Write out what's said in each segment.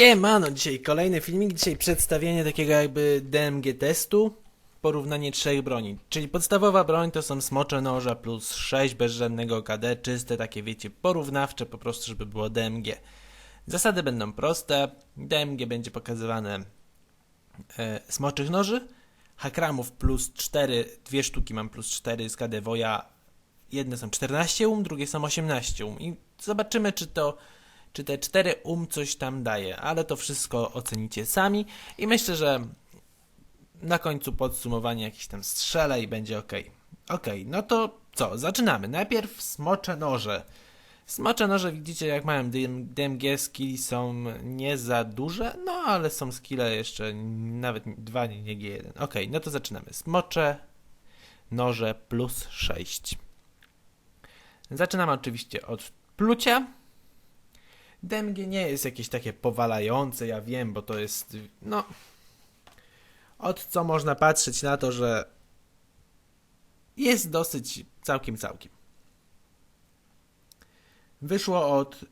Siemano, dzisiaj kolejny filmik, dzisiaj przedstawienie takiego jakby DMG testu, porównanie trzech broni. Czyli podstawowa broń to są smocze noża plus 6 bez żadnego KD, czyste takie wiecie, porównawcze po prostu, żeby było DMG. Zasady będą proste, DMG będzie pokazywane e, smoczych noży, hakramów plus 4, dwie sztuki mam plus 4 z KD Woja, jedne są 14 um, drugie są 18 um i zobaczymy czy to czy te 4 um coś tam daje, ale to wszystko ocenicie sami i myślę, że na końcu podsumowanie jakieś tam strzela i będzie ok. Ok, no to co, zaczynamy. Najpierw smocze noże. Smocze noże widzicie jak mają DM DMG skilli są nie za duże, no ale są skille jeszcze nawet dwa, nie, nie G1. Ok, no to zaczynamy. Smocze noże plus 6. Zaczynamy oczywiście od plucia. DMG nie jest jakieś takie powalające, ja wiem, bo to jest, no, od co można patrzeć na to, że jest dosyć całkiem, całkiem. Wyszło od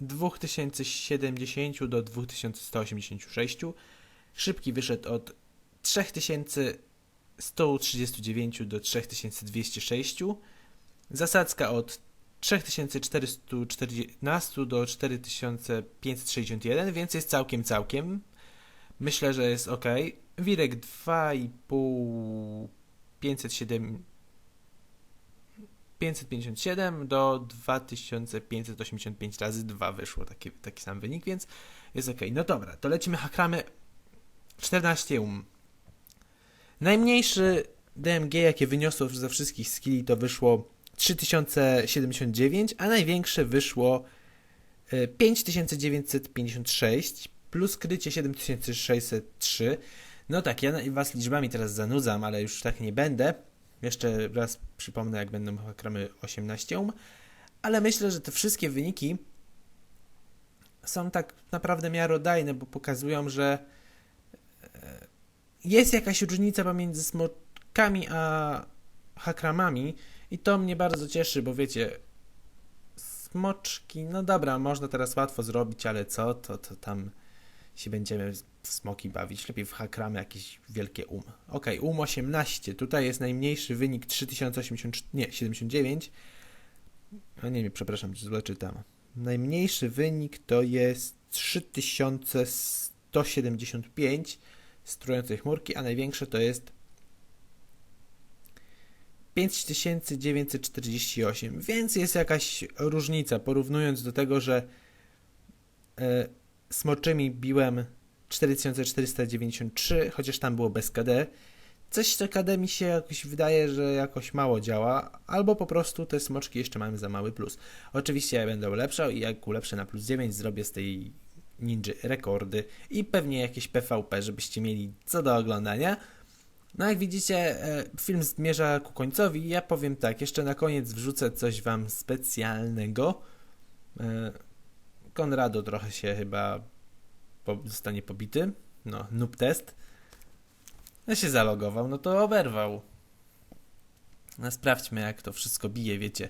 2070 do 2186. Szybki wyszedł od 3139 do 3206. Zasadzka od 3414 do 4561, więc jest całkiem, całkiem. Myślę, że jest ok. Wirek 2,5 507 557 do 2585 razy 2 wyszło taki, taki sam wynik, więc jest ok. No dobra, to lecimy hakramy 14 um. Najmniejszy DMG, jakie wyniosło ze wszystkich skilli, to wyszło 3079, a największe wyszło e, 5956 plus krycie 7603. No tak, ja was liczbami teraz zanudzam, ale już tak nie będę. Jeszcze raz przypomnę, jak będą hakramy 18 um. Ale myślę, że te wszystkie wyniki są tak naprawdę miarodajne, bo pokazują, że e, jest jakaś różnica pomiędzy smokami a hakramami i to mnie bardzo cieszy, bo wiecie, smoczki, no dobra, można teraz łatwo zrobić, ale co, to, to tam się będziemy w smoki bawić. Lepiej w hakramy jakieś wielkie um. Ok, um 18, tutaj jest najmniejszy wynik 3084, nie, 79. No nie, przepraszam, źle czytam. Najmniejszy wynik to jest 3175 z chmurki, a największe to jest 5948, więc jest jakaś różnica, porównując do tego, że e, smoczymi biłem 4493, chociaż tam było bez KD. Coś to KD mi się jakoś wydaje, że jakoś mało działa, albo po prostu te smoczki jeszcze mamy za mały plus. Oczywiście ja będę ulepszał i jak ulepszę na plus 9, zrobię z tej ninja rekordy i pewnie jakieś PvP, żebyście mieli co do oglądania. No jak widzicie, e, film zmierza ku końcowi. Ja powiem tak, jeszcze na koniec wrzucę coś wam specjalnego. E, Konrado trochę się chyba zostanie pobity. No, noob test. No się zalogował, no to oberwał. No sprawdźmy jak to wszystko bije, wiecie.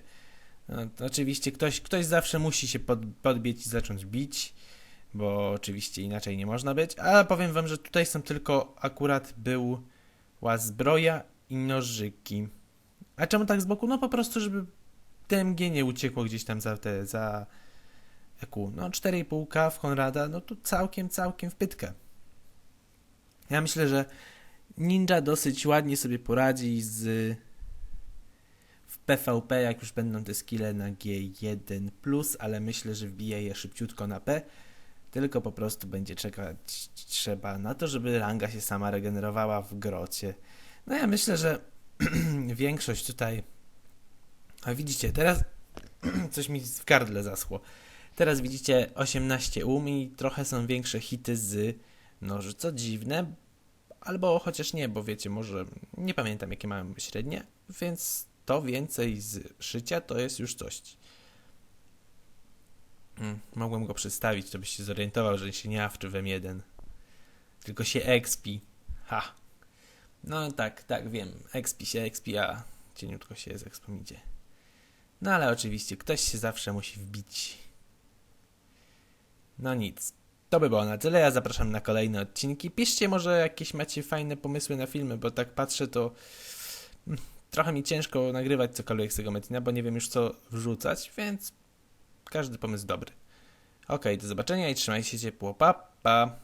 No, oczywiście ktoś, ktoś zawsze musi się pod, podbić i zacząć bić, bo oczywiście inaczej nie można być. Ale powiem wam, że tutaj są tylko akurat był Ła zbroja i nożyki. A czemu tak z boku? No po prostu, żeby DMG nie uciekło gdzieś tam za te, za EQ. No 4,5K w Konrada, no to całkiem, całkiem w pytkę. Ja myślę, że Ninja dosyć ładnie sobie poradzi z w PvP, jak już będą te skille na G1+, ale myślę, że wbije je szybciutko na P, tylko po prostu będzie czekać trzeba na to, żeby ranga się sama regenerowała w grocie. No ja myślę, że większość tutaj... A widzicie, teraz coś mi w gardle zaschło. Teraz widzicie 18 um i trochę są większe hity z noży, co dziwne, albo chociaż nie, bo wiecie, może nie pamiętam jakie mamy średnie, więc to więcej z szycia to jest już coś. Hmm, mogłem go przedstawić, to byś się zorientował, że się nie awczy w M1. Tylko się expi. Ha. No tak, tak, wiem. Expi się expi, a cieniutko się z expom idzie. No ale oczywiście ktoś się zawsze musi wbić. No nic. To by było na tyle. Ja zapraszam na kolejne odcinki. Piszcie może jakieś macie fajne pomysły na filmy, bo tak patrzę to mm, trochę mi ciężko nagrywać cokolwiek z tego Metina, bo nie wiem już co wrzucać, więc każdy pomysł dobry. Okej, do zobaczenia i trzymajcie się ciepło. Pa, pa.